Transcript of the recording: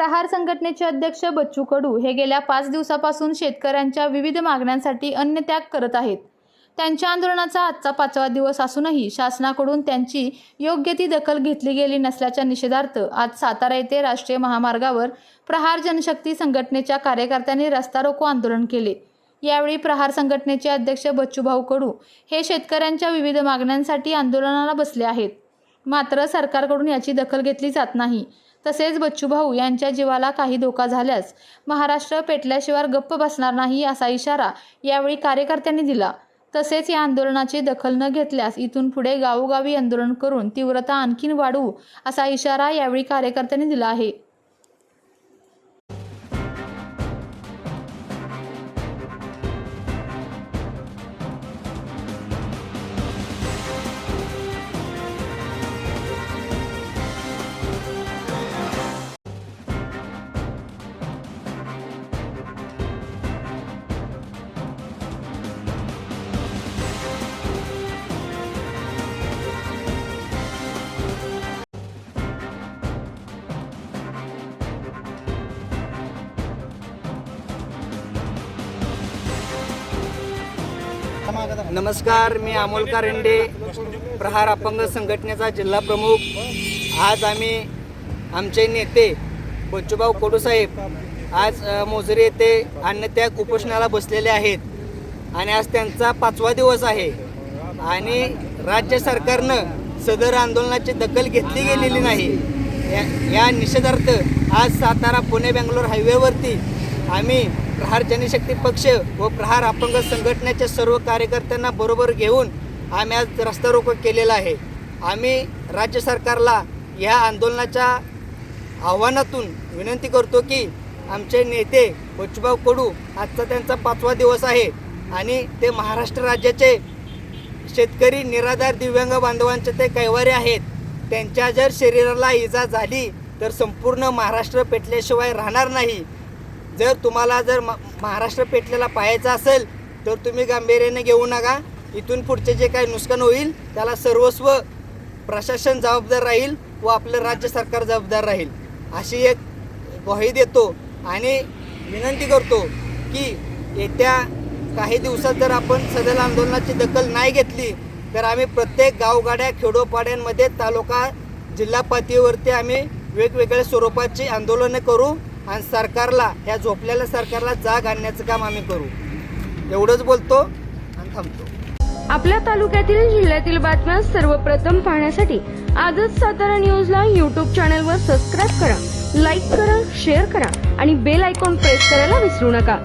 प्रहार संघटनेचे अध्यक्ष बच्चू कडू हे गेल्या पाच दिवसापासून शेतकऱ्यांच्या विविध मागण्यांसाठी अन्नत्याग करत आहेत. त्यांच्या आंदोलनाचा आजचा पाचवा दिवस असूनही शासनाकडून त्यांची योग्य ती दखल घेतली गेली नसल्याच्या निषेधार्थ आज सातारा येथे राष्ट्रीय महामार्गावर प्रहार जनशक्ती संघटनेच्या कार्यकर्त्यांनी रस्ता रोको आंदोलन केले. यावेळी प्रहार संघटनेचे अध्यक्ष बच्चूभाऊ कडू हे शेतकऱ्यांच्या विविध मागण्यांसाठी आंदोलनाला बसले आहेत. मात्र सरकारकडून याची दखल घेतली जात नाही. तसेच बच्चूभाऊ यांच्या जीवाला काही धोका झाल्यास महाराष्ट्र पेटल्याशिवाय गप्प बसणार नाही असा इशारा यावेळी कार्यकर्त्यांनी दिला. तसेच या आंदोलनाची दखल न घेतल्यास इथून पुढे गावोगावी आंदोलन करून तीव्रता आणखीन वाढवू असा इशारा यावेळी कार्यकर्त्यांनी दिला आहे. नमस्कार मी अमोल कारंडे प्रहार अपंग संघटनेचा जिल्हा प्रमुख. आज आम्ही आमचे नेते बच्चूभाऊ कोडूसाहेब आज मोजरी येथे अन्नत्याग उपोषणाला बसलेले आहेत. आणि आज त्यांचा पाचवा दिवस आहे. आणि राज्य सरकारनं सदर आंदोलनाची दखल घेतली गेलेली नाही. या, या निषेधार्थ आज सातारा पुणे बेंगलोर हायवेवरती आम्ही प्रहार जनशक्ती पक्ष व प्रहार अपंग संघटनेच्या सर्व कार्यकर्त्यांना बरोबर घेऊन आम्ही आज रस्ता रोको केलेला आहे. आम्ही राज्य सरकारला या आंदोलनाच्या आव्हानातून विनंती करतो की आमचे नेते बच्चूभाऊ कडू आजचा त्यांचा पाचवा दिवस आहे आणि ते महाराष्ट्र राज्याचे शेतकरी निराधार दिव्यांग बांधवांचे ते कैवारी आहेत. त्यांच्या जर शरीराला इजा झाली तर संपूर्ण महाराष्ट्र पेटल्याशिवाय राहणार नाही. जर तुम्हाला जर म- महाराष्ट्र पेटलेला पाहायचा असेल तर तुम्ही गांभीर्याने घेऊ नका. इथून पुढचे जे काही नुकसान होईल त्याला सर्वस्व प्रशासन जबाबदार राहील व आपलं राज्य सरकार जबाबदार राहील. अशी एक ग्वाही देतो आणि विनंती करतो की येत्या काही दिवसात जर आपण सदल आंदोलनाची दखल नाही घेतली तर आम्ही प्रत्येक गावगाड्या खेडोपाड्यांमध्ये तालुका जिल्हा पातळीवरती आम्ही वेगवेगळ्या स्वरूपाची आंदोलनं करू. आणि सरकारला ह्या झोपलेल्या सरकारला जाग आणण्याचं काम आम्ही करू. एवढंच बोलतो आणि थांबतो. आपल्या तालुक्यातील जिल्ह्यातील बातम्या सर्वप्रथम पाहण्यासाठी आजच सातारा न्यूजला यूट्यूब चॅनलवर सबस्क्राईब करा लाईक करा शेअर करा आणि बेल आयकॉन प्रेस करायला विसरू नका.